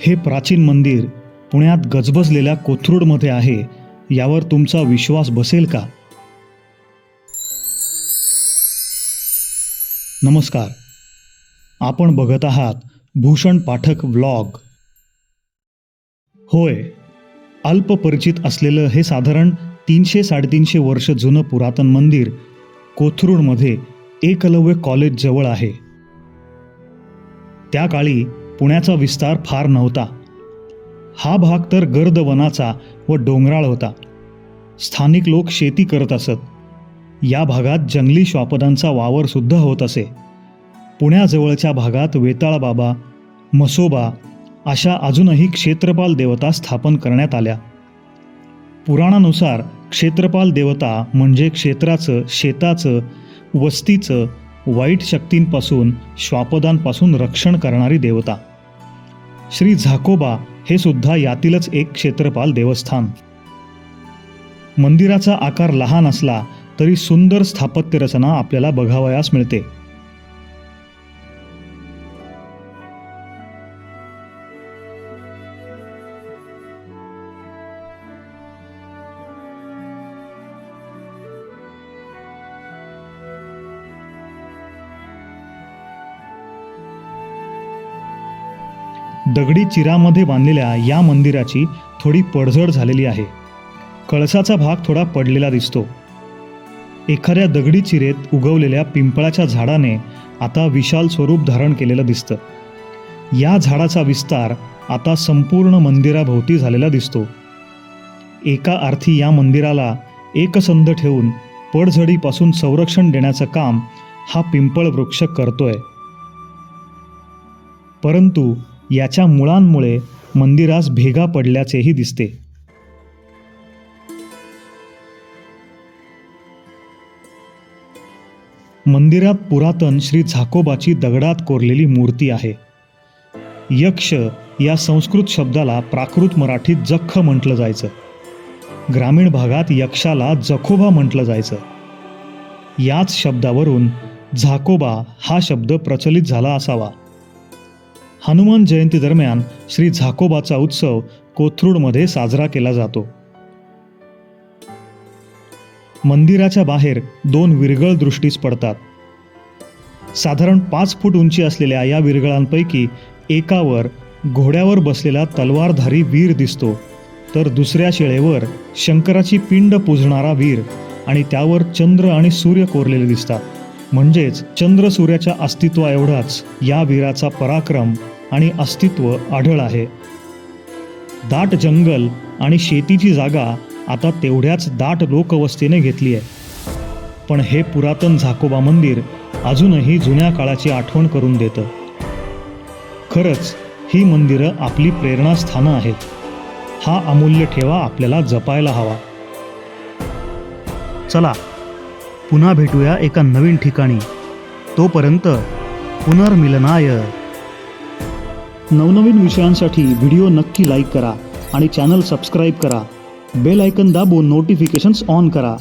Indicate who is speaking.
Speaker 1: हे प्राचीन मंदिर पुण्यात गजबजलेल्या कोथरूडमध्ये आहे यावर तुमचा विश्वास बसेल का? नमस्कार. आपण बघत आहात भूषण पाठक व्लॉग. होय अल्प परिचित असलेलं हे साधारण तीनशे साडेतीनशे वर्ष जुनं पुरातन मंदिर कोथरूडमध्ये एकलव्य कॉलेजजवळ आहे. त्या काळी पुण्याचा विस्तार फार नव्हता. हा भाग तर गर्द वनाचा व डोंगराळ होता. स्थानिक लोक शेती करत असत. या भागात जंगली श्वापदांचा वावर सुद्धा होत असे. पुण्याजवळच्या भागात वेताळबाबा मसोबा अशा अजूनही क्षेत्रपाल देवता स्थापन करण्यात आल्या. पुराणानुसार क्षेत्रपाल देवता म्हणजे क्षेत्राचं शेताचं वस्तीचं वाईट शक्तींपासून श्वापदांपासून रक्षण करणारी देवता. श्री झाकोबा हे सुद्धा यातीलच एक क्षेत्रपाल देवस्थान. मंदिराचा आकार लहान असला तरी सुंदर स्थापत्य रचना आपल्याला बघावयास मिळते. दगडी चिरामध्ये बांधलेल्या या मंदिराची थोडी पडझड झालेली आहे. कळसाचा भाग थोडा पडलेला दिसतो. एखाद्या दगडी चिरेत उगवलेल्या पिंपळाच्या झाडाने आता विशाल स्वरूप धारण केलेलं दिसतं. या झाडाचा विस्तार आता संपूर्ण मंदिराभोवती झालेला दिसतो. एका अर्थी या मंदिराला एकसंध ठेवून पडझडीपासून संरक्षण देण्याचं काम हा पिंपळ वृक्ष करतोय. परंतु याच्या मुळांमुळे मंदिरास भेगा पडल्याचेही दिसते. मंदिरात पुरातन श्री झाकोबाची दगडात कोरलेली मूर्ती आहे. यक्ष या संस्कृत शब्दाला प्राकृत मराठीत जख्ख म्हटलं जायचं. ग्रामीण भागात यक्षाला जखोबा म्हटलं जायचं. याच शब्दावरून झाकोबा हा शब्द प्रचलित झाला असावा. हनुमान जयंती दरम्यान श्री झाकोबाचा उत्सव कोथरूडमध्ये साजरा केला जातो. मंदिराच्या बाहेर दोन विरगळ दृष्टीस पडतात. साधारण पाच फूट उंची असलेल्या या विरगळांपैकी एकावर घोड्यावर बसलेला तलवारधारी वीर दिसतो तर दुसऱ्या शिळेवर शंकराची पिंड पुजणारा वीर आणि त्यावर चंद्र आणि सूर्य कोरलेले दिसतात. म्हणजेच चंद्र सूर्याच्या अस्तित्वा एवढाच या वीराचा पराक्रम आणि अस्तित्व आढळ आहे. दाट जंगल आणि शेतीची जागा आता तेवढ्याच दाट लोकवस्तीने घेतली आहे. पण हे पुरातन झाकोबा मंदिर अजूनही जुन्या काळाची आठवण करून देतं. खरंच ही मंदिरं आपली प्रेरणास्थानं आहेत. हा अमूल्य ठेवा आपल्याला जपायला हवा. चला पुन्हा भेटूया एका नवीन ठिकाणी. तोपर्यंत पुनर्मिलनाय. नवनवीन विषयांसाठी व्हिडिओ नक्की लाईक करा आणि चॅनल सबस्क्राईब करा. बेल आयकन दाबून नोटिफिकेशन्स ऑन करा.